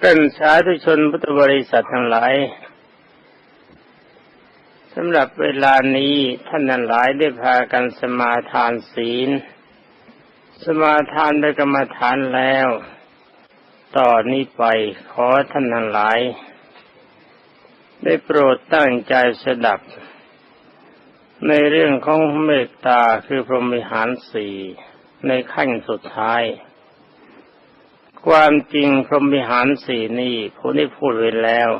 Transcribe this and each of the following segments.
เป็นสาธุชนพุทธบริษัททั้งหลายสำหรับเวลานี้ท่านทั้งหลายได้พากันสมาทานศีล สมาทานได้กรรมฐานแล้ว ต่อนนี้ไปขอท่านทั้งหลาย ได้โปรดตั้งใจสดับ ในเรื่องของเมตตาคือพรหมิหารสี่ในขั้นสุดท้าย ความจริงพรหมิหารสี่นี้ผมได้พูดไว้แล้ว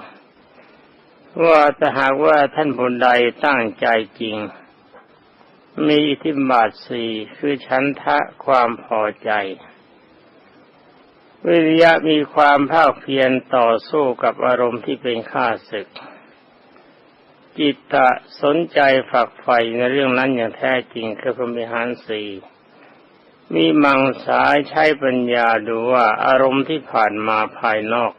ว่าถ้าหากว่าท่านผู้ใดตั้งใจจริง มีอิทธิบาทสี่คือชันทะความพอใจ วิริยะมีความภาคเพียรต่อสู้กับอารมณ์ที่เป็นข้าศึก จิตตะสนใจฝักใฝ่ในเรื่องนั้นอย่างแท้จริงคือพรหมิหารสี่ มีมังสายใช้ปัญญาดูว่าอารมณ์ที่ผ่านมาภายนอก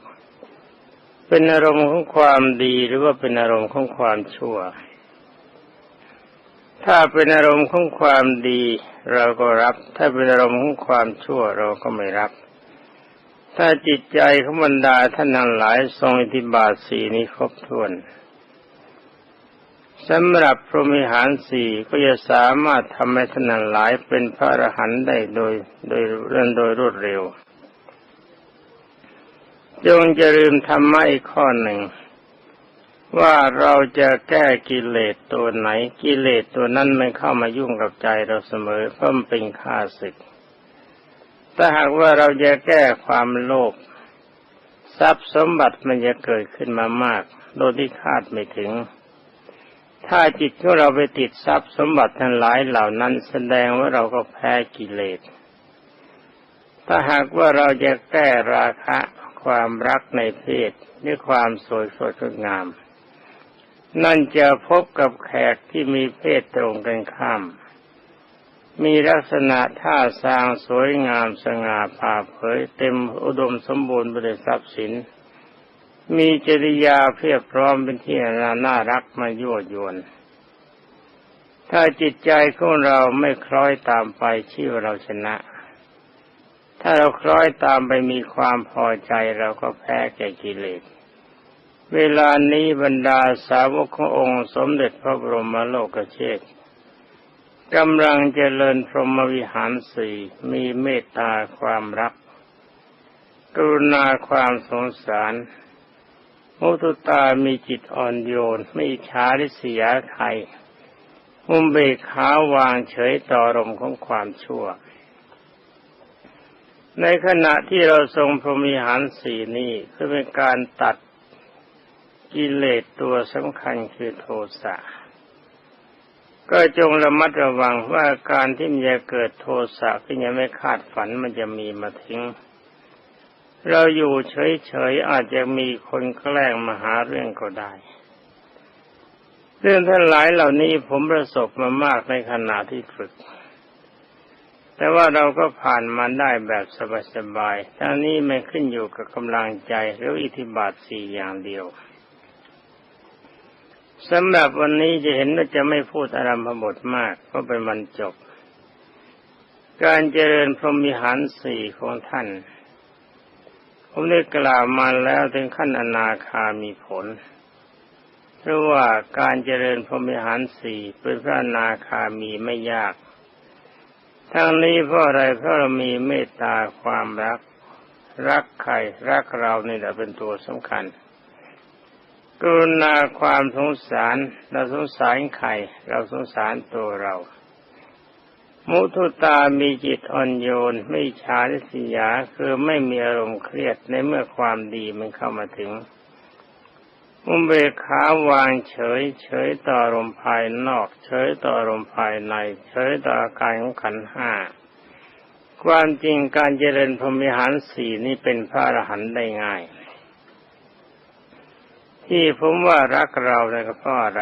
เป็นอารมณ์ของความดีหรือว่าเป็นอารมณ์ของความชั่ว ถ้าเป็นอารมณ์ของความดี เราก็รับ ถ้าเป็นอารมณ์ของความชั่วเราก็ไม่รับ ถ้าจิตใจของบรรดาท่านนั้นหลายทรงอิทธิบาทสีนี้ครบถ้วน สำหรับพรหมิหารสี่ก็จะสามารถทำให้ท่านหลายเป็นพระอรหันต์ได้โดยโดยเรื่องโดยรวดเร็ว จงจะลืมธรรมะอีกข้อหนึ่ง ว่าเราจะแก้กิเลสตัวไหน กิเลสตัวนั้นไม่เข้ามายุ่งกับใจเราเสมอ เพราะมันเป็นข้าศึก ถ้าหากว่าเราจะแก้ความโลภทรัพย์สมบัติมันจะเกิดขึ้นมามาก โดยที่คาดไม่ถึง ถ้าจิตของเราไปติดทรัพย์สมบัติทั้งหลายเหล่านั้นแสดงว่าเราก็แพ้กิเลส ถ้าหากว่าเราจะแก้ราคะความรักในเพศด้วยความสวยสดงดงาม นั่นจะพบกับแขกที่มีเพศตรงกันข้าม มีลักษณะท่าทางสวยงามสง่าผ่าเผยเต็มอุดมสมบูรณ์ไปด้วยทรัพย์สิน มีจริยาเพียบพร้อมเป็นที่น่ารักมายั่วยวน ถ้าจิตใจของเราไม่คล้อยตามไปชื่อเราชนะ ถ้าเราคล้อยตามไปมีความพอใจเราก็แพ้แก่กิเลส เวลานี้บรรดาสาวกขององค์สมเด็จพระบรมโลกเชษกำลังเจริญพรหมวิหารสี่มีเมตตาความรัก กรุณาความสงสาร มุตุตามีจิตอ่อนโยน ไม่ช้าริษยาใครมุมเบกขาวางเฉยต่อรมของความชั่ว ในขณะที่เราทรงพรหมิหารสีนี้คือเป็นการตัดกิเลสตัวสำคัญคือโทสะก็จงระมัดระวังว่าการที่มันจะเกิดโทสะที่ยังไม่คาดฝันมันจะมีมาทิ้ง เราอยู่เฉยๆอาจจะมีคนแกล้งมาหาเรื่องก็ได้ เรื่องท่านหลายเหล่านี้ผมประสบมามากในขณะที่ฝึก แต่ว่าเราก็ผ่านมาได้แบบสบายๆทั้งนี้ไม่ขึ้นอยู่กับกำลังใจหรืออิทธิบาทสี่อย่างเดียวสำหรับวันนี้จะเห็นว่าจะไม่พูดอารัมพบทมากเพราะเป็นวันจบ การเจริญพรหมิหารสี่ของท่าน ผมได้กล่าวมาแล้วถึงขั้นอนาคามีผล เพราะว่าการเจริญพรหมิหารสี่เป็นพระอนาคามีไม่ยาก ทั้งนี้เพราะอะไรเพราะเรามีเมตตาความรัก รักใครรักเรานี่แหละเป็นตัวสำคัญ กรุณาความสงสารเราสงสารใครเราสงสารตัวเรา มุทุตามีจิตอ่อนโยน ไม่ชาลิสยาคือไม่มีอารมณ์เครียดในเมื่อความดีมันเข้ามาถึง อุเบกขาวางเฉย เฉยต่ออารมณ์ภายนอก เฉยต่ออารมณ์ภายใน เฉยต่ออาการของขันห้าความจริงการเจริญพรหมิหารสี่นี้เป็นพระอรหันต์ได้ง่าย ที่ผมว่ารักเราเนี่ยก็เพราะอะไร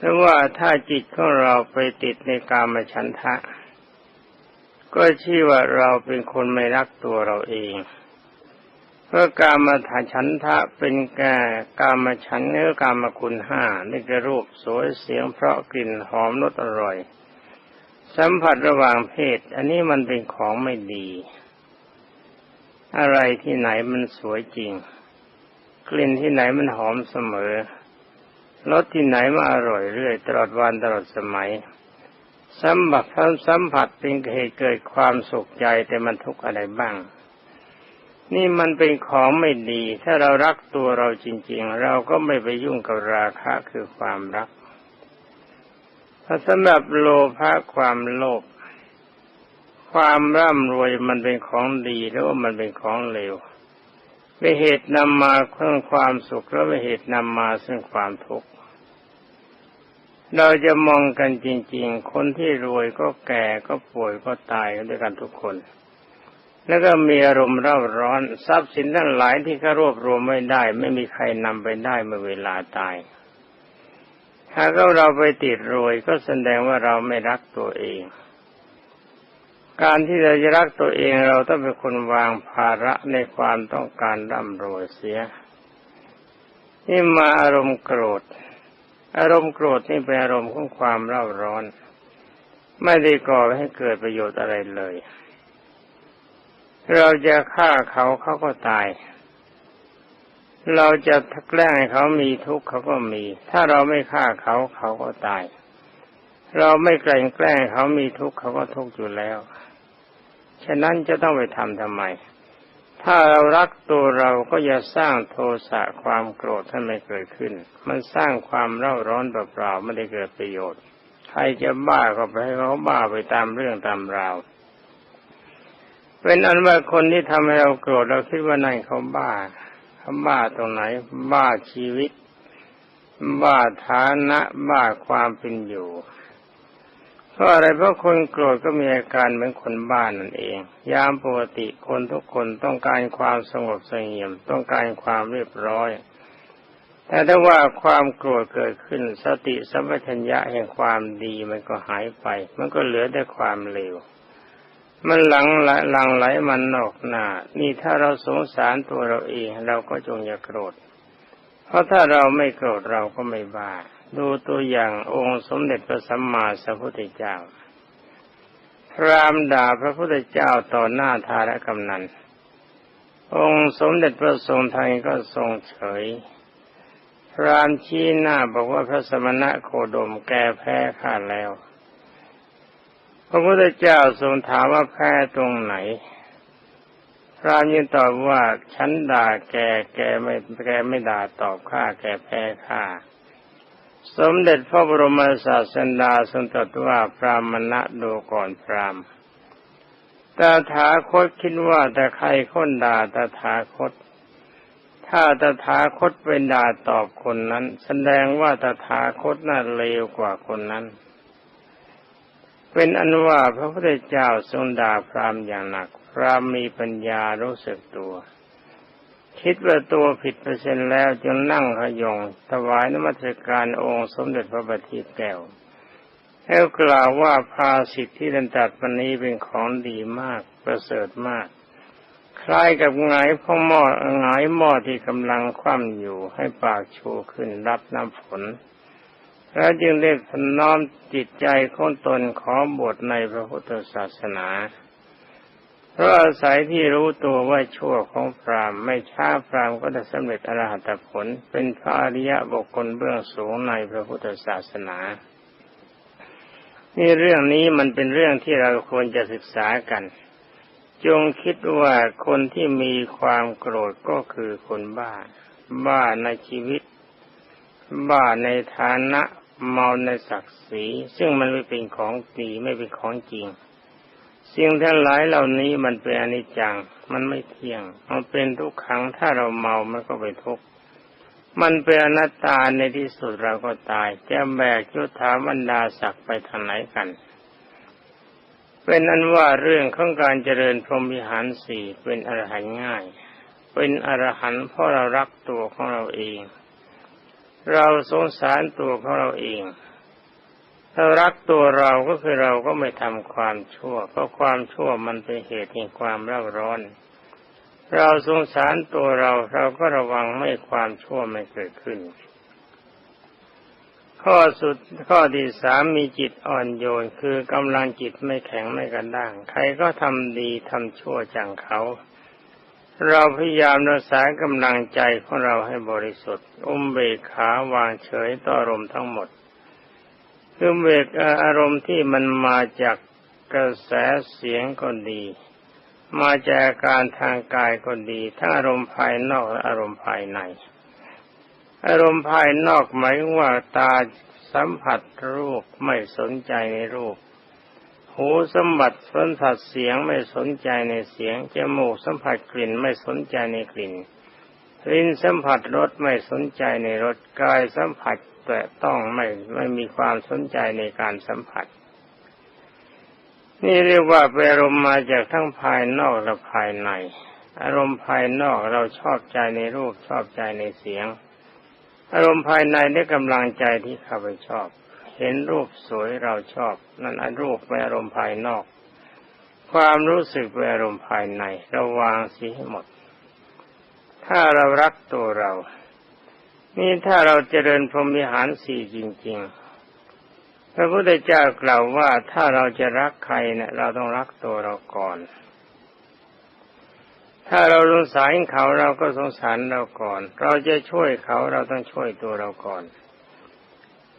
เพราะว่าถ้าจิตของเราไปติดในกามฉันทะ ก็ชื่อว่าเราเป็นคนไม่รักตัวเราเอง เพราะกามฐานฉันทะเป็นแก่กามฉันเนื้อกามคุณห้านี่คือรูปสวยเสียงเพราะกลิ่นหอมรสอร่อย สัมผัสระหว่างเพศ อันนี้มันเป็นของไม่ดี อะไรที่ไหนมันสวยจริง กลิ่นที่ไหนมันหอมเสมอ รสที่ไหนมาอร่อยเรื่อย ตลอดวันตลอดสมัยสัมผัสสัมผัสเป็นเหตุเกิดความสุขใจแต่มันทุกข์อะไรบ้าง นี่มันเป็นของไม่ดี ถ้าเรารักตัวเราจริง ๆ เราก็ไม่ไปยุ่งกับราคะคือความรักถ้าสำหรับโลภะความโลภความร่ำรวยมันเป็นของดีหรือว่ามันเป็นของเลว เป็นเหตุนำมาเพื่อความสุขแล้วเป็นเหตุนำมาซึ่งความทุกข์เราจะมองกันจริง ๆ คนที่รวยก็แก่ก็ป่วยก็ตายกันด้วยกันทุกคน แล้วก็มีอารมณ์เร่าร้อนทรัพย์สินทั้งหลายที่เขารวบรวมไม่ได้ ไม่มีใครนำไปได้เมื่อเวลาตาย ถ้าเราไปติดรวยก็แสดงว่าเราไม่รักตัวเอง การที่เราจะรักตัวเองเราต้องเป็นคนวางภาระในความต้องการร่ำรวยเสีย นี่มาอารมณ์โกรธ อารมณ์โกรธนี่เป็นอารมณ์ของความเร่าร้อน ไม่ได้ก่อให้เกิดประโยชน์อะไรเลย เราจะฆ่าเขาเขาก็ตาย เราจะแกล้งให้เขามีทุกข์เขาก็มี ถ้าเราไม่ฆ่าเขาเขาก็ตาย เราไม่แกล้งแกล้งเขามีทุกข์เขาก็ทุกข์อยู่แล้ว ฉะนั้นจะต้องไปทำทำไม ถ้าเรารักตัวเราก็อย่าสร้างโทสะความโกรธให้ไม่เกิดขึ้น มันสร้างความเร่าร้อนเปล่าๆไม่ได้เกิดประโยชน์ ใครจะบ้าก็ไปให้เขาบ้าไปตามเรื่องตามราวเป็นอันว่าคนที่ทำให้เราโกรธเราคิดว่านั่นเขาบ้าเขาบ้าตรงไหน บ้าชีวิต บ้าฐานะ บ้าความเป็นอยู่ เพราะอะไรเพราะคนโกรธก็มีอาการเหมือนคนบ้านนั่นเอง ยามปกติคนทุกคนต้องการความสงบสงเงียม ต้องการความเรียบร้อย แต่ถ้าว่าความโกรธเกิดขึ้น สติสัมปชัญญะแห่งความดีมันก็หายไป มันก็เหลือแต่ความเลวมันหลังหลังไหลมันนอกหน้า นี่ถ้าเราสงสารตัวเราเอง เราก็จงอย่าโกรธ เพราะถ้าเราไม่โกรธเราก็ไม่บ้า ดูตัวอย่างองค์สมเด็จพระสัมมาสัมพุทธเจ้า พรามด่าพระพุทธเจ้าต่อหน้าทารกำนัน องค์สมเด็จพระทรงไทยก็ทรงเฉย พรามชี้หน้าบอกว่าพระสมณะโคดมแกแพ้ข้าแล้ว พระพุทธเจ้าทรงถามว่าแพ้ตรงไหนพรามยินตอบว่าฉันด่าแกแกไม่แกไม่ด่าตอบข้าแกแพ้ข้า สมเด็จพระบรมศาสดาทรงตรัสว่าพรามณะดูก่อนพรามตถาคตคิดว่าแต่ใครคนด่าตาถาคต ถ้าตาถาคตเป็นด่าตอบคนนั้น แสดงว่าตาถาคตน่าเลวกว่าคนนั้น เป็นอันว่าพระพุทธเจ้าทรงด่าพรามอย่างหนัก พรามมีปัญญารู้สึกตัว คิดว่าตัวผิดเปอร์เซ็นแล้วจึงนั่งขยงถวายนมัสการองค์สมเด็จพระบัณฑิตแก้วแล้วกล่าวว่าภาสิทธิที่ดันตัดวันนี้เป็นของดีมากประเสริฐมาก คล้ายกับไงพ่อหม้อไงหม้อที่กำลังคว่ำอยู่ให้ปากชูขึ้นรับน้ำฝนแล้วจึงได้พน้อมจิตใจของตนขอบวชในพระพุทธศาสนา พราะอาศัยที่รู้ตัวว่าชั่วของพรามไม่ช้าพรามก็ได้สำเร็จอรหัตผล เป็นพระอริยะบุคคลเบื้องสูงในพระพุทธศาสนานี่เรื่องนี้มันเป็นเรื่องที่เราควรจะศึกษากัน จงคิดว่าคนที่มีความโกรธก็คือคนบ้า บ้าในชีวิต บ้าในฐานะเมาในศักดิ์ศรี ซึ่งมันไม่เป็นของดีไม่เป็นของจริง สิ่งทั้งหลายเหล่านี้มันเป็นอนิจจัง มันไม่เที่ยง มันเป็นทุกขังถ้าเราเมามันก็ไปทุกข์มันเป็นอนัตตาในที่สุดเราก็ตาย จะแบกยุทธาบรรดาศักดิ์ไปทางไหนกัน เป็นอันว่าเรื่องของการเจริญพรหมวิหารสี่เป็นอรหันง่าย เป็นอรหันเพราะเรารักตัวของเราเอง เราสงสารตัวของเราเอง ถ้ารักตัวเราก็คือเราก็ไม่ทำความชั่ว เพราะความชั่วมันเป็นเหตุแห่งความเร่าร้อน เราสงสารตัวเราเราก็ระวังไม่ความชั่วไม่เกิดขึ้น ข้อสุดข้อที่สามมีจิตอ่อนโยนคือกำลังจิตไม่แข็งไม่กระด้าง ใครก็ทำดีทำชั่วจังเขาเราพยายามรักษากำลังใจของเราให้บริสุทธิ์ อุ้มเบกขาวางเฉยต่อรมทั้งหมด คือเบกอารมณ์ที่มันมาจากกระแสเสียงก็ดี มาจากการทางกายก็ดี ทั้งอารมณ์ภายนอกและอารมณ์ภายใน อารมณ์ภายนอกหมายว่าตาสัมผัสรูปไม่สนใจในรูป หูสัมผัสสัมผัสเสียงไม่สนใจในเสียง จมูกสัมผัสกลิ่นไม่สนใจในกลิ่นลิ้นสัมผัสรสไม่สนใจในรสกายสัมผัส แต่ต้องไม่ไม่มีความสนใจในการสัมผัส นี่เรียกว่าเป็นอารมณ์มาจากทั้งภายนอกและภายใน อารมณ์ภายนอกเราชอบใจในรูปชอบใจในเสียง อารมณ์ภายในได้กำลังใจที่เข้าไปชอบ เห็นรูปสวยเราชอบ นั่นอรูปเป็นอารมณ์ภายนอก ความรู้สึกเป็นอารมณ์ภายในราวางสีให้หมด ถ้าเรารักตัวเรา นี่ถ้าเราเจริญพรหมิหารสี่จริง ๆ พระพุทธเจ้ากล่าวว่าถ้าเราจะรักใครเนะี่ยเราต้องรักตัวเราก่อน ถ้าเราสงสารเขาเราก็สงสารเราก่อน เราจะช่วยเขาเราต้องช่วยตัวเราก่อน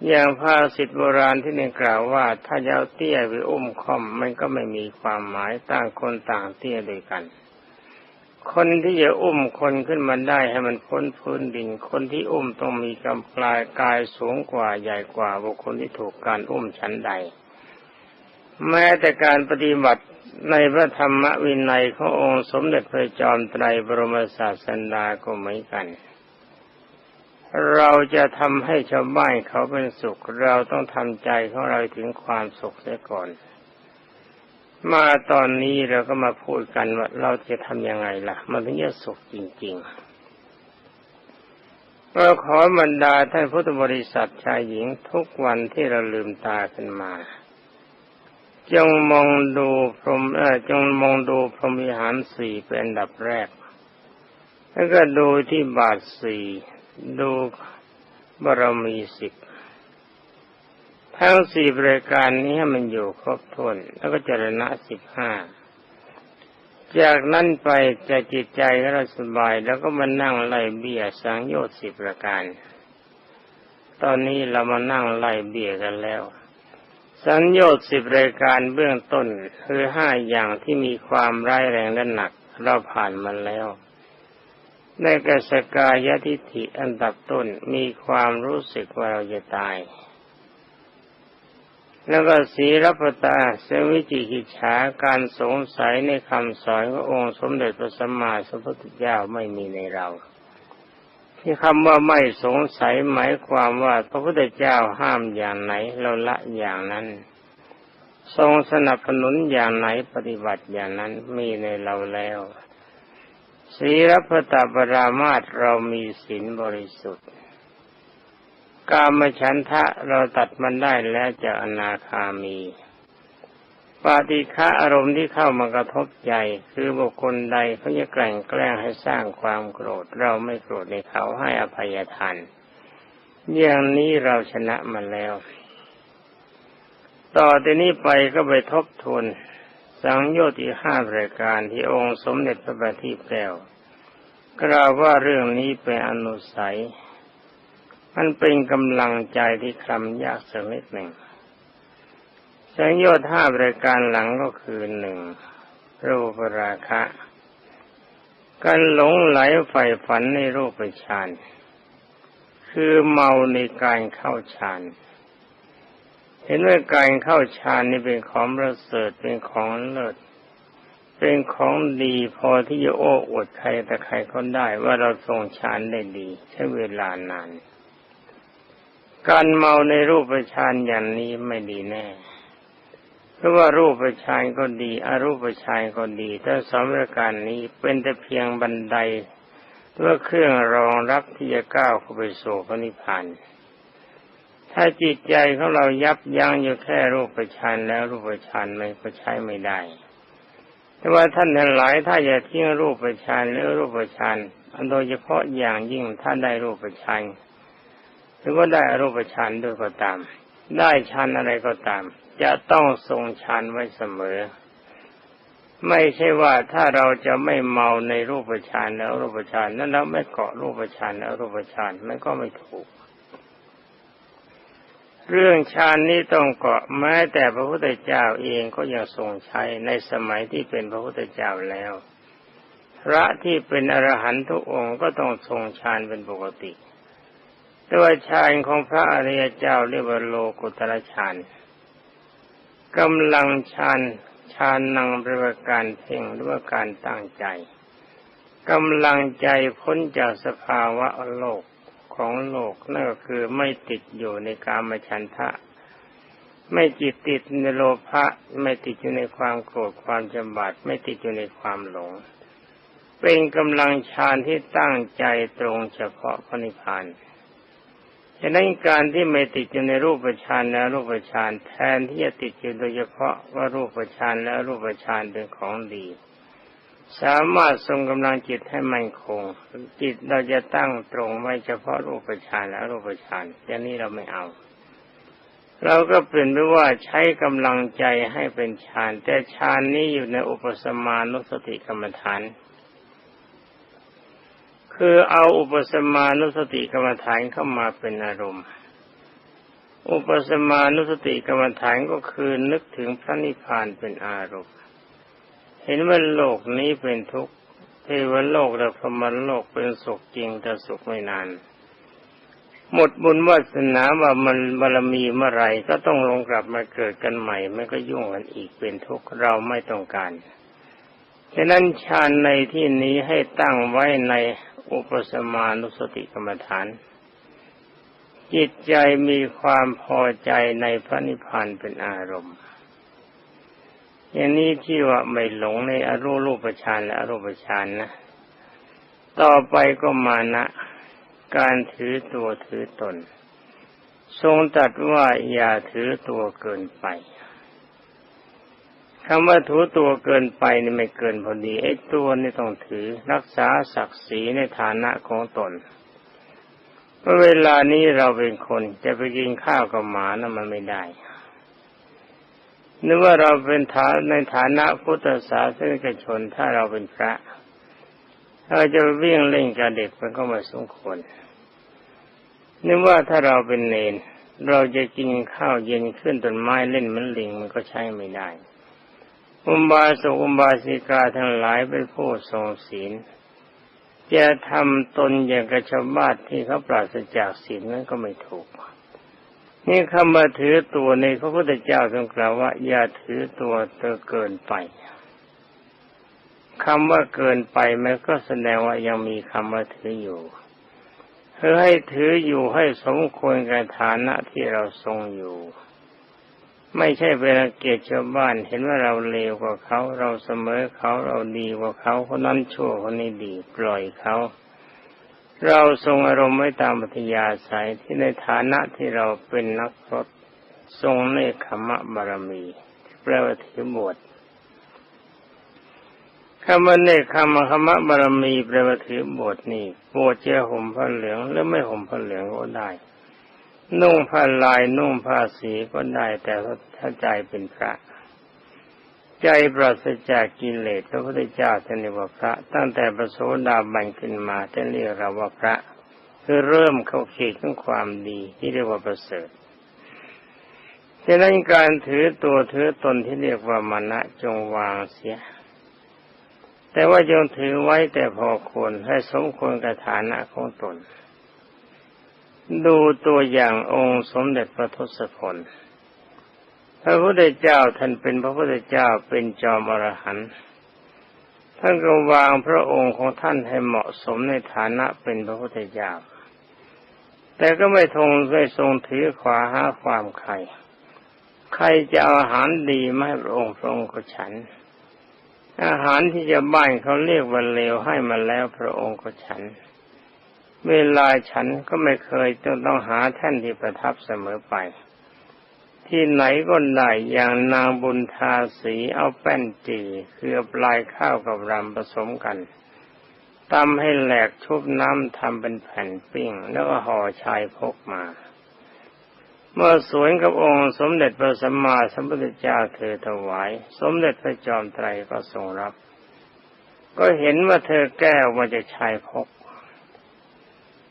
อย่างภาษิตโบราณที่นี่กล่าวว่า ถ้าจะเอาเตี้ยไปอุ้มค่อมมันก็ไม่มีความหมายต่างคนต่างเตี้ยด้วยกัน คนที่จะอุ้มคนขึ้นมาได้ให้มันพ้นพื้นดิน คนที่อุ้มต้องมีกำปลายกายสูงกว่าใหญ่กว่าบุคคลที่ถูกการอุ้มชั้นใด แม้แต่การปฏิบัติในพระธรรมวินัยขององค์สมเด็จพระจอมไตรบรมศาสดาก็เหมือนกัน เราจะทำให้ชาวบ้านเขาเป็นสุข เราต้องทำใจของเราถึงความสุขเสียก่อน มาตอนนี้เราก็มาพูดกันว่าเราจะทำยังไงล่ะ มันถึงจะสุขจริงๆเราขอบรรดาท่านพุทธบริษัทชายหญิงทุกวันที่เราลืมตาขึ้นมา จงมองดูพรมเออจงมองดูพรหมิหารสี่เป็นอันดับแรก แล้วก็ดูที่บาทสี่ดูบารมีสิบ ทั้งสี่บริการนี้ให้มันอยู่ครบถ้วนแล้วก็เจรณะสิบห้าจากนั้นไปจะจิตใจเราสบายแล้วก็มานั่งไล่เบี้ยสังโยชน์สิบประการ ตอนนี้เรามานั่งไล่เบี้ยกันแล้ว สัญญต์สิบรายการเบื้องต้นคือห้าอย่างที่มีความร้ายแรงและหนัก เราผ่านมันแล้วในกสกายทิฐิอันดับต้นมีความรู้สึกว่าเราจะตาย แล้วก็สีรพตาเสวิจิกิจฉาการสงสัยในคำสอนขององค์สมเด็จพระสัมมาสัมพุทธเจ้าไม่มีในเรา ที่คำว่าไม่สงสัยหมายความว่าพระพุทธเจ้าห้ามอย่างไหนเราละอย่างนั้น ทรงสนับสนุนอย่างไหนปฏิบัติอย่างนั้นมีในเราแล้วศีลพตาปรามาตเรามีศีลบริสุทธิ์ กามฉันทะเราตัดมันได้แล้วจะอนาคามี ปาฏิฆะอารมณ์ที่เข้ามากระทบใจคือบุคคลใดเขาจะแกล้งแกล้งให้สร้างความโกรธ เราไม่โกรธในเขาให้อภัยทานอย่างนี้เราชนะมันแล้ว ต่อจากนี้ไปก็ไปทบทวนสังโยชน์ที่ห้ารายการที่องค์สมเด็จพระบัณฑิตแก้วกล่าวว่าเรื่องนี้เป็นอนุสัย มันเป็นกำลังใจที่คำยากสักนิดหนึ่งสังโยชน์ห้ารายการหลังก็คือหนึ่งรูปราคะ การหลงไหลใฝ่ฝันในรูปฌานคือเมาในการเข้าฌานเห็นว่าการเข้าฌานนี่เป็นของประเสริฐเป็นของเลิศเป็นของดีพอที่จะโอ้อวดใครแต่ใครก็ได้ว่าเราทรงฌานได้ดี ใช้เวลานาน การเมาในรูปฌานอย่างนี้ไม่ดีแน่ เพราะว่ารูปฌานก็ดีอรูปฌานก็ดีถ้าสมรการนี้เป็นแต่เพียงบันไดเพื่อเครื่องรองรับที่จะก้าวเข้าไปสู่พระนิพพานถ้าจิตใจของเรายับยั้งอยู่แค่รูปฌานแล้วรูปฌานมันก็ใช้ไม่ได้ แต่ว่าท่านทั้งหลายถ้าอยากทิ้งรูปฌานหรือรูปฌานอันโดยเฉพาะอย่างยิ่งถ้าได้รูปฌาน หรือว่าได้อรูปฌานด้วยก็ตาม ได้ฌานอะไรก็ตาม จะต้องทรงฌานไว้เสมอ ไม่ใช่ว่าถ้าเราจะไม่เมาในรูปฌานแล้วรูปฌานนั้นเราไม่เกาะรูปฌานแล้วรูปฌานมันก็ไม่ถูก เรื่องฌานนี้ต้องเกาะแม้แต่พระพุทธเจ้าเองก็ยังทรงใช้ในสมัยที่เป็นพระพุทธเจ้าแล้วพระที่เป็นอรหันตุองค์ก็ต้องทรงฌานเป็นปกติ ตัวฌานของพระอริยเจ้าเรียกว่าโลกุตระฌานกำลังฌานฌานนังเป็นการเพ่งหรือว่าการตั้งใจกำลังใจพ้นจากสภาวะโลกของโลกนั่นก็คือไม่ติดอยู่ในกามฉันทะ ไม่จิตติดในโลภะไม่ติดอยู่ในความโกรธความจำบัดไม่ติดอยู่ในความหลง เป็นกำลังฌานที่ตั้งใจตรงเฉพาะพระนิพพาน ฉะนั้นการที่ไม่ติดอยู่ในรูปฌานและรูปฌานแทนที่จะติดอยู่โดยเฉพาะว่ารูปฌานและรูปฌานเป็นของดี สามารถทรงกำลังจิตให้มั่นคง จิตเราจะตั้งตรงไว้เฉพาะรูปฌานและรูปฌานอย่างนี้เราไม่เอา เราก็เปลี่ยนไปว่าใช้กำลังใจให้เป็นฌาน แต่ฌานนี้อยู่ในอุปสมานุสติกรรมฐาน คือเอาอุปสมานุสติกรรมฐานเข้ามาเป็นอารมณ์ อุปสมานุสติกรรมฐานก็คือนึกถึงพระนิพพานเป็นอารมณ์ เห็นว่าโลกนี้เป็นทุกข์เทวโลกและพรหมโลกเป็นสุขจริงแต่สุขไม่นาน หมดบุญวาสนาว่ามันบารมีเมื่อไรก็ต้องลงกลับมาเกิดกันใหม่ไม่ก็ยุ่งกันอีกเป็นทุกข์เราไม่ต้องการ ฉะนั้นฌานในที่นี้ให้ตั้งไว้ในอุปสมานุสติกรรมฐาน จิตใจมีความพอใจในพระนิพพานเป็นอารมณ์ อย่างนี้ที่ว่าไม่หลงในอรูรูปฌานและอรูปฌานนะ ต่อไปก็มานะการถือตัวถือตน ทรงตัดว่าอย่าถือตัวเกินไป คำว่าถือตัวเกินไปนี่ไม่เกินพอดีไอ้ตัวนี่ต้องถือรักษาศักดิ์ศรีในฐานะของตนเมื่อเวลานี้เราเป็นคนจะไปกินข้าวกับหมานะั่นมันไม่ได้นึกว่าเราเป็นฐานในฐานะพุทธศาสนิกชนถ้าเราเป็นพระเราจะวิ่งเล่นกับเด็กมันก็ไม่สมควรนึกว่าถ้าเราเป็นเนน เราจะกินข้าวเย็นขึ้นต้นไม้เล่นมันลิงมันก็ใช้ไม่ได้ อุบาสกอุบาสิกาทั้งหลายเป็นผู้ทรงศีลจะทำตนอย่างกระชบ้านที่เขาปราศจากศีลนั้นก็ไม่ถูก นี่คำว่าถือตัวในพระพุทธเจ้าทรงกล่าวว่า อย่าถือตัวเตอเกินไปคำว่าเกินไปมันก็แสดงว่ายังมีคำว่าถืออยู่เพื่อให้ถืออยู่ให้สมควรกับฐานะที่เราทรงอยู่ ไม่ใช่เป็นเกียรติชาวบ้านเห็นว่าเราเลวกว่าเขา เราเสมอเขาเราดีกว่าเขาคนนั้นชั่วคนนี้ดีปล่อยเขาเราทรงอารมณ์ไว้ตามปัทยาสายที่ในฐานะที่เราเป็นนักรถทรงเนคขมะบารมีแปลว่าถือบวชคำว่าเนคขมะขมะบารมีแปลว่าถือบวชนี่บวชเจ้าห่มผ้าเหลืองหรือไม่ห่มผ้าเหลืองก็ได้ นุ่งผ้าลายนุ่งผ้าสีก็ได้แต่ถ้าใจเป็นพระ ใจปราศจากกิเลสพระพุทธเจ้าท่านเรียกว่าพระ ตั้งแต่ประโสดาบันขึ้นมาท่านเรียกเราว่าพระ คือเริ่มเข้าเขตของความดีที่เรียกว่าประเสริฐฉะนั้นการถือตัวถือตนที่เรียกว่ามานะจงวางเสีย แต่ว่าจงถือไว้แต่พอควรให้สมควรกับฐานะของตน ดูตัวอย่างองค์สมเด็จพระทศพล พระพุทธเจ้าท่านเป็นพระพุทธเจ้าเป็นจอมอรหันต์ท่านก็วางพระองค์ของท่านให้เหมาะสมในฐานะเป็นพระพุทธเจ้า แต่ก็ไม่ทงไม่ทรงถือขวาหาความใคร ใครจะอาหารดีไมาให้พระองค์พระองค์ก็ฉัน อาหารที่จะบ้านเขาเรียกว่าเลวให้มาแล้วพระองค์ก็ฉัน เวลาฉันก็ไม่เคยต้องต้องหาแท่นที่ประทับเสมอไป ที่ไหนก็ได้อย่างนางบุญทาสีเอาแป้นจีคือปลายข้าวกับรำผสมกันตำให้แหลกชุบน้ำทำเป็นแผ่นปิ้ง แล้วก็ห่อชายพกมา เมื่อสวนกับองค์สมเด็จพระสัมมาสัมพุทธเจ้าเธอถวาย สมเด็จพระจอมไตรก็ทรงรับ ก็เห็นว่าเธอแก้วมาจะชายพก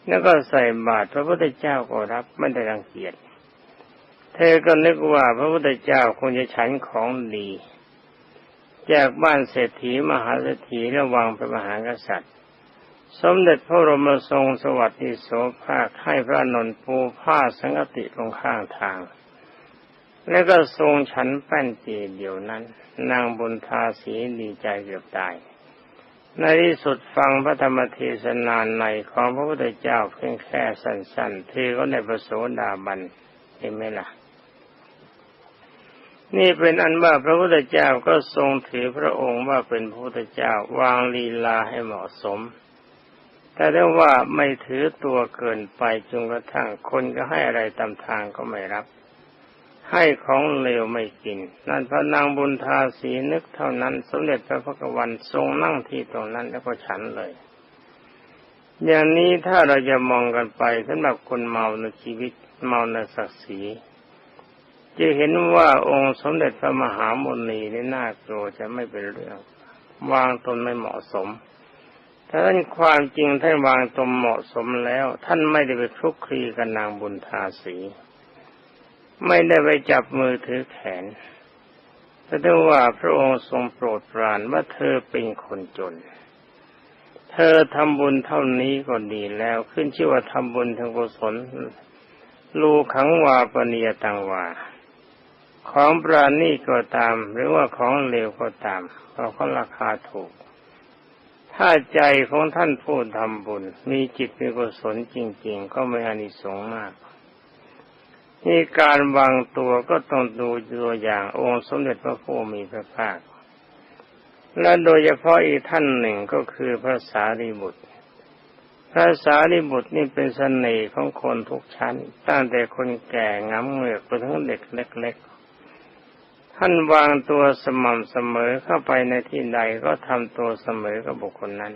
แล้วก็ใส่บาตรพระพุทธเจ้าก็รับไม่ได้รังเกียจเธอก็นึกว่าพระพุทธเจ้าคงจะฉันของดีจากบ้านเศรษฐีมหาเศรษฐีระวังเป็นมหากษัตริย์ สมเด็จพระรมทรงสวัสดิโสภาคให้พระนนทปูผ้าสังกติลงข้างทาง แล้วก็ทรงฉันแป้นเจีเดียวนั้น นางบุญทาสีดีใจเกือบตาย ในที่สุดฟังพระธรรมเทศนาในของพระพุทธเจ้าเพียงแค่สั้นๆเธอก็ในประโสดาบันเห็นไหมล่ะ นี่เป็นอันว่าพระพุทธเจ้าก็ทรงถือพระองค์ว่าเป็นพระพุทธเจ้าวางลีลาให้เหมาะสม แต่ได้ว่าไม่ถือตัวเกินไปจนกระทั่งคนก็ให้อะไรตามทางก็ไม่รับ ให้ของเลวไม่กิน นั่นพระนางบุญทาสีนึกเท่านั้น สมเด็จพระพุทธวันทรงนั่งที่ตรงนั้นแล้วก็ฉันเลย อย่างนี้ถ้าเราจะมองกันไปสำหรับคนเมาในชีวิตเมาในศักดิ์ศรีจะเห็นว่าองค์สมเด็จพระมหามุนีนี่น่ากลัวจะไม่เป็นเรื่อง วางตนไม่เหมาะสมถ้าท่านความจริงท่านวางตนเหมาะสมแล้ว ท่านไม่ได้ไปคลุกคลีกับนางบุญทาสี ไม่ได้ไปจับมือถือแขนแต่ถ้าว่าพระองค์ทรงโปรดปรานว่าเธอเป็นคนจน เธอทำบุญเท่านี้ก็ดีแล้ว ขึ้นชื่อว่าทำบุญทางกุศลลูขังวาปเนียตังวา ของปราณีก็ตาม หรือว่าของเลวก็ตามเพราะเขาราคาถูก ถ้าใจของท่านผู้ทำบุญ มีจิตมีกุศลจริง ๆ ก็ไม่อานิสงส์มาก นี่การวางตัวก็ต้องดูตัวอย่างองค์สมเด็จพระผู้มีพระภาค และโดยเฉพาะอีกท่านหนึ่งก็คือพระสารีบุตร พระสารีบุตรนี่เป็นเสน่ห์ของคนทุกชั้น ตั้งแต่คนแก่งำเงือกไปถึงเด็กเล็ก ๆ ท่านวางตัวสม่ำเสมอเข้าไปในที่ใดก็ทำตัวเสมอกับบุคคลนั้น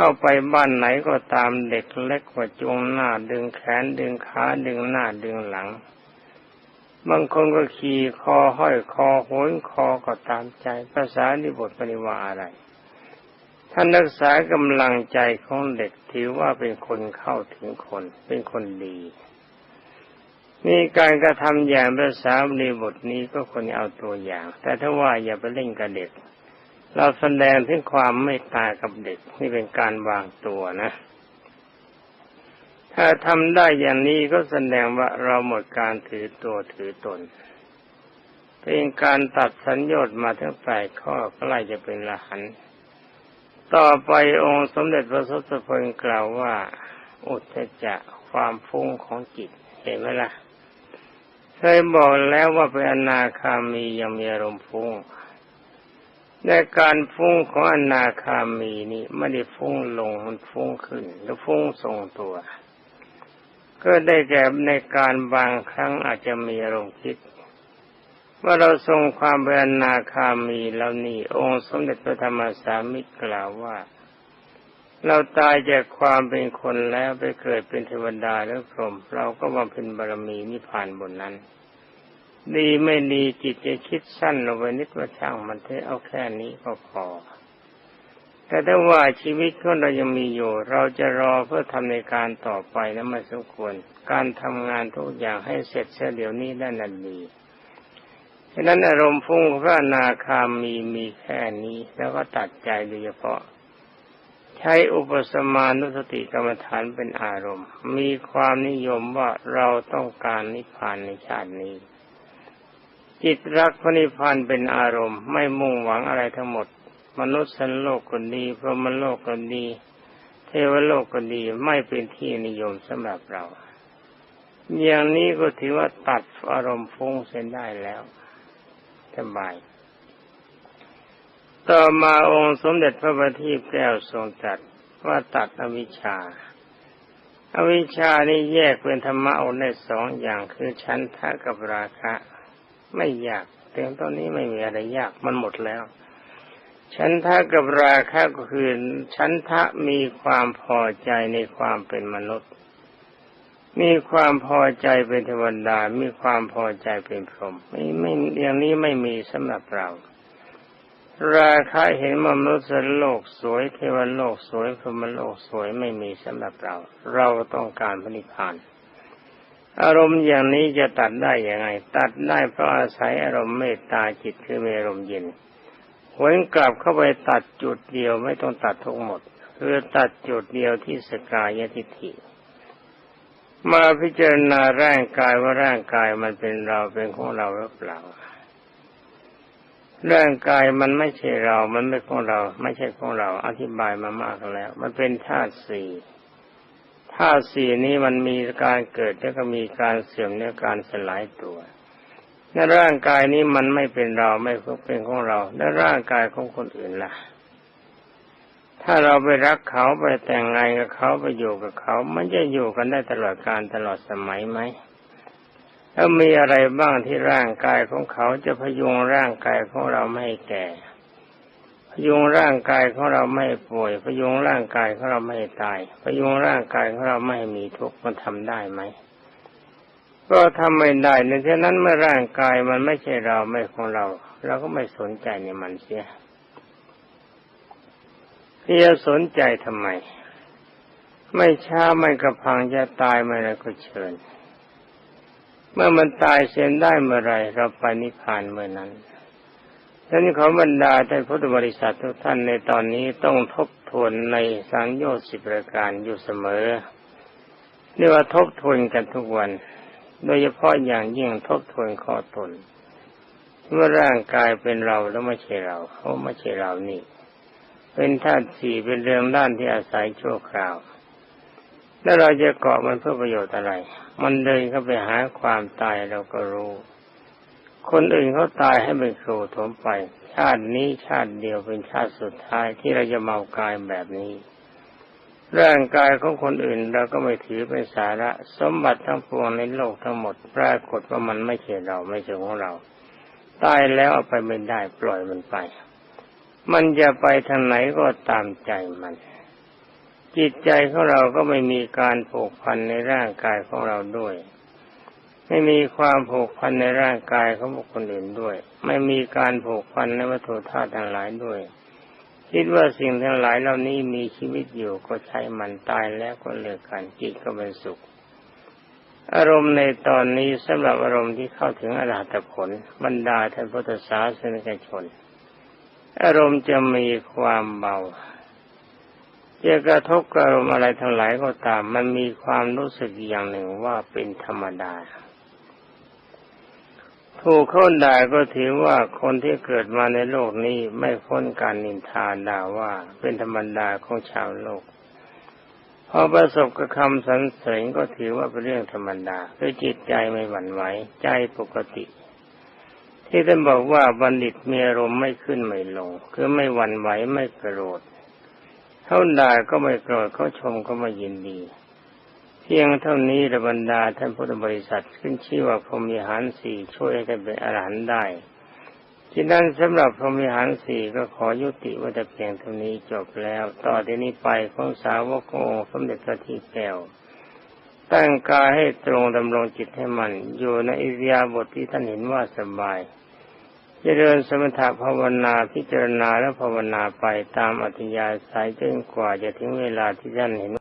เข้าไปบ้านไหนก็ตามเด็กเล็กกว่าจงหน้า ดึงแขนดึงขาดึงหน้าดึงหลัง บางคนก็ขี่คอห้อยคอโหนคอก็ตามใจภาษาที่บทปริวาอะไร ท่านรักษากำลังใจของเด็กถือว่าเป็นคนเข้าถึงคนเป็นคนดีนี่การกระทำอย่างภาษาในบทนี้ก็ควรเอาตัวอย่าง แต่ถ้าว่าอย่าไปเล่นกับเด็ก เราแสดงถึงความไม่ตายกับเด็กนี่เป็นการวางตัวนะ ถ้าทำได้อย่างนี้ก็แสดงว่าเราหมดการถือตัวถือตน เป็นการตัดสัญญามาทั้งแปดข้อก็ไล่จะเป็นละหัน ต่อไปองค์สมเด็จพระทศพลกล่าวว่า อุทจะความฟุ้งของจิตเห็นไหมล่ะเคยบอกแล้วว่าเป็นอนาคามียังมีอารมณ์ฟุ้ง ในการฟุ้งของอนาคามีนี่ไม่ได้ฟุ้งลงมันฟุ้งขึ้นหรือฟุ้งทรงตัว ก็ได้แก่ในการบางครั้งอาจจะมีอารมณ์คิด ว่าเราทรงความเป็นอนาคามีแล้วนี่องค์สมเด็จพระธรรมสามิตรกล่าวว่า เราตายจากความเป็นคนแล้วไปเกิดเป็นเทวดาหรือพรหมเราก็บำเพ็ญบารมีนิพพานบนนั้น ดีไม่ดีจิตจะคิดสั้นลงไปนิดว่าช่างมันเถอะเอาแค่นี้ก็พอ แต่ถ้าว่าชีวิตของเรายังมีอยู่ เราจะรอเพื่อทำในการต่อไปนั้นไม่สมควร การทำงานทุกอย่างให้เสร็จเสียเดี๋ยวนี้ได้นันดีฉะนั้นอารมณ์ฟุ้งพระนาคามีมีแค่นี้ แล้วก็ตัดใจโดยเฉพาะ ใช้อุปสมานุสติกรรมฐานเป็นอารมณ์ มีความนิยมว่าเราต้องการนิพพานในชาตินี้ จิตรักพระนิพพานเป็นอารมณ์ ไม่มุ่งหวังอะไรทั้งหมด มนุษย์สันโลกก็ดีพรหมโลกก็ดี เทวโลกก็ดีไม่เป็นที่นิยมสำหรับเรา อย่างนี้ก็ถือว่าตัดอารมณ์ฟุ้งเส้นได้แล้วสบาย ต่อมาองค์สมเด็จพระบัณฑิตแก้วทรงตรัสว่าตัดอวิชชาอวิชชานี่แยกเป็นธรรมะเอาได้สองอย่างคือชั้นทะกับราคะ ไม่ยากแต่ตอนนี้ไม่มีอะไรยากมันหมดแล้วชั้นทะกับราคะก็คือชั้นทะมีความพอใจในความเป็นมนุษย์ มีความพอใจเป็นเทวดา มีความพอใจเป็นพรหมไม่ไม่อย่างนี้ไม่มีสำหรับเรา ราคะเห็นมนุษย์โลกสวยเทวโลกสวยพรหมโลกสวยไม่มีสำหรับเรา เราต้องการพระนิพพาน อารมณ์อย่างนี้จะตัดได้ยังไง ตัดได้เพราะอาศัยอารมณ์เมตตาจิตคือมีอารมณ์เย็นหวนกลับเข้าไปตัดจุดเดียวไม่ต้องตัดทั้งหมด คือตัดจุดเดียวที่สกายทิฏฐิมาพิจารณาร่างกายว่าร่างกายมันเป็นเราเป็นของเราหรือเปล่า ร่างกายมันไม่ใช่เรา มันไม่ของเรา ไม่ใช่ของเรา อธิบายมามากแล้ว มันเป็นธาตุสี่ ธาตุสี่นี้มันมีการเกิดแล้วก็มีการเสื่อมและการสลายตัวในร่างกายนี้มันไม่เป็นเราไม่เป็นของเรา และร่างกายของคนอื่นล่ะ ถ้าเราไปรักเขาไปแต่งงานกับเขาไปอยู่กับเขา มันจะอยู่กันได้ตลอดการตลอดสมัยไหมแล้วมีอะไรบ้างที่ร่างกายของเขาจะพยุงร่างกายของเราไม่ให้แก่ ยุงร่างกายของเราไม่ป่วย พยุงร่างกายของเราไม่ตาย พยุงร่างกายของเราไม่มีทุกข์มันทำได้ไหมก็ทำไม่ได้ในฉะนั้นเมื่อร่างกายมันไม่ใช่เราไม่ของเราเราก็ไม่สนใจในมันเสียที่จะสนใจทำไม ไม่ช้าไม่กระพังจะตายเมื่อไรก็เชิญ เมื่อมันตายเสียได้เมื่อไรเราไปนิพพานเมื่อนั้น ดังนี้ขอบรรดาท่านพุทธบริษัททุกท่านในตอนนี้ต้องทบทวนในสังโยชน์สิบประการอยู่เสมอเรียกว่าทบทวนกันทุกวัน โดยเฉพาะอย่างยิ่งทบทวนข้อตนเมื่อร่างกายเป็นเราแล้วไม่ใช่เราเขาไม่ใช่เรานี่ เป็นธาตุสี่เป็นเรื่องด้านที่อาศัยชั่วคราว แล้วเราจะเกาะมันเพื่อประโยชน์อะไร มันเดินเข้าไปหาความตายเราก็รู้ คนอื่นเขาตายให้เป็นครูถมไป ชาตินี้ชาติเดียวเป็นชาติสุดท้ายที่เราจะเมากายแบบนี้ ร่างกายของคนอื่นเราก็ไม่ถือเป็นสาระ สมบัติทั้งปวงในโลกทั้งหมด ปรากฏว่ามันไม่ใช่เราไม่ใช่ของเราตายแล้วเอาไปไม่ได้ปล่อยมันไป มันจะไปทางไหนก็ตามใจมัน จิตใจของเราก็ไม่มีการผูกพันในร่างกายของเราด้วย ไม่มีความผูกพันในร่างกายของบุคคลอื่นด้วย ไม่มีการผูกพันในวัตถุธาตุทั้งหลายด้วย คิดว่าสิ่งทั้งหลายเหล่านี้มีชีวิตอยู่ก็ใช้มันตายแล้วก็เลิกกันจิตก็เป็นสุข อารมณ์ในตอนนี้สำหรับอารมณ์ที่เข้าถึงอรหัตผลบรรดาท่านพุทธศาสนิกชน อารมณ์จะมีความเบาจะกระทบกับอารมณ์อะไรทั้งหลายก็ตาม มันมีความรู้สึกอย่างหนึ่งว่าเป็นธรรมดา ถูกเขาด่าก็ถือว่าคนที่เกิดมาในโลกนี้ไม่พ้นการนินทาด่าว่าเป็นธรรมดาของชาวโลกพอประสบกับคำสรรเสริญก็ถือว่าเป็นเรื่องธรรมดาด้วยจิตใจไม่หวั่นไหวใจปกติ ที่ท่านบอกว่าบัณฑิตมีอารมณ์ไม่ขึ้นไม่ลง คือไม่หวั่นไหวไม่โกรธเขาด่าก็ไม่โกรธเขาชมก็ไม่ยินดี พียงเท่านี้ระบรรดาท่านพุทธบริษัทขึ้นชื่อว่าพรหมิหารสี่ช่วยให้ท่านเป็นอรหันต์ได้ ที่นั้นสำหรับพรหมิหารสี่ก็ขอยุติว่าจะเพียงเท่านี้จบแล้ว ต่อที่นี้ไปของสาวกองสมเด็จพระที่แก้วตั้งกายให้ตรงดำรงจิตให้มัน อยู่ในอิริยาบถทที่ท่านเห็นว่าสบายจเจริญสมถะภาวนาพิจารณาและภาวนาไปตามอัธยาศัยจนกว่าจะถึงเวลาที่ท่านเห็น